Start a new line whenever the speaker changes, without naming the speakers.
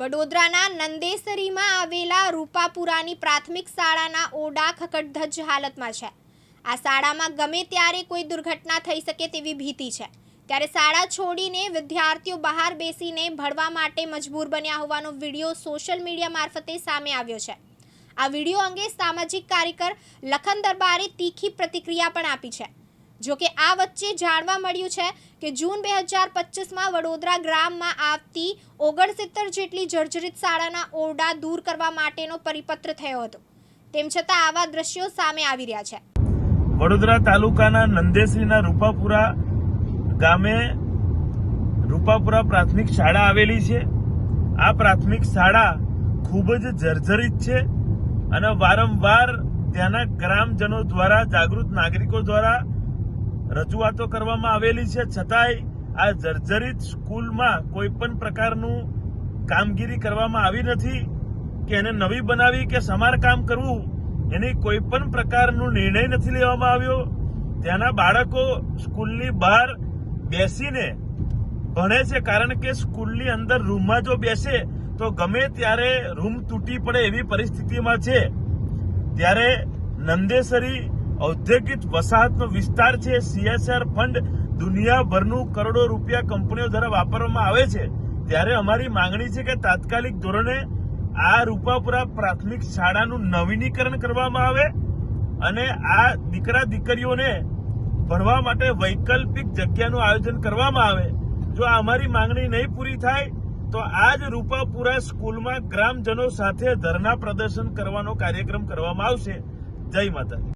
વડોદરાના નંદેસરીમાં આવેલા રૂપાપુરાની પ્રાથમિક શાળાના ઓરડા ખકડધજ હાલતમાં છે. આ શાળામાં ગમે ત્યારે કોઈ દુર્ઘટના થઈ શકે તેવી ભીતિ છે. ત્યારે શાળા છોડીને વિદ્યાર્થીઓ બહાર બેસીને ભણવા માટે મજબૂર બન્યા હોવાનો વીડિયો સોશિયલ મીડિયા મારફતે સામે આવ્યો છે. આ વીડિયો અંગે સામાજિક કાર્યકર લખન દરબારે તીખી પ્રતિક્રિયા પણ આપી છે. જો કે આ વચ્ચે જાણવા મળ્યું છે કે જૂન બે હજાર પચીસમાં વડોદરા ગ્રામમાં આવતી ઓગણસિત્તર જેટલી જર્જરિત શાળાના ઓરડા દૂર કરવા માટેનો પરિપત્ર થયો હતો. તેમ છતાં આવા દ્રશ્યો સામે આવી રહ્યા છે.
વડોદરા તાલુકાના નંદેસરીના રૂપાપુરા ગામે રૂપાપુરા પ્રાથમિક શાળા આવેલી છે. આ પ્રાથમિક શાળા ખૂબ જ જર્જરિત છે અને વારંવાર ત્યાંના ગ્રામજનો દ્વારા, જાગૃત નાગરિકો દ્વારા રજૂઆતો કરવામાં આવેલી છે. છતાંય આ જર્જરિત સ્કૂલમાં કોઈ પણ પ્રકારનું કામગીરી કરવામાં આવી નથી કે એને નવી બનાવી કે સમારકામ કરવું. એની કોઈ પણ પ્રકારનો નિર્ણય નથી લેવામાં આવ્યો. ત્યાંના બાળકો સ્કૂલની બહાર બેસીને ભણે છે. કારણ કે સ્કૂલની અંદર રૂમમાં જો બેસે તો ગમે ત્યારે રૂમ તૂટી પડે એવી પરિસ્થિતિમાં છે. ત્યારે નંદેસરી ઔદ્યોગિક વસાહતનો વિસ્તાર છે. સીએસઆર ફંડ દુનિયાભરનું કરોડો રૂપિયા કંપનીઓ દ્વારા વાપરવામાં આવે છે. ત્યારે અમારી માંગણી છે કે તાત્કાલિક ધોરણે આ રૂપાપુરા પ્રાથમિક શાળાનું નવીનીકરણ કરવામાં આવે અને આ દીકરા દીકરીઓને ભણવા માટે વૈકલ્પિક જગ્યાનું આયોજન કરવામાં આવે. જો આ અમારી માંગણી નહીં પૂરી થાય, તો આજ રૂપાપુરા સ્કૂલમાં ગ્રામજનો સાથે ધરના પ્રદર્શન કરવાનો કાર્યક્રમ કરવામાં આવશે. જય માતાજી.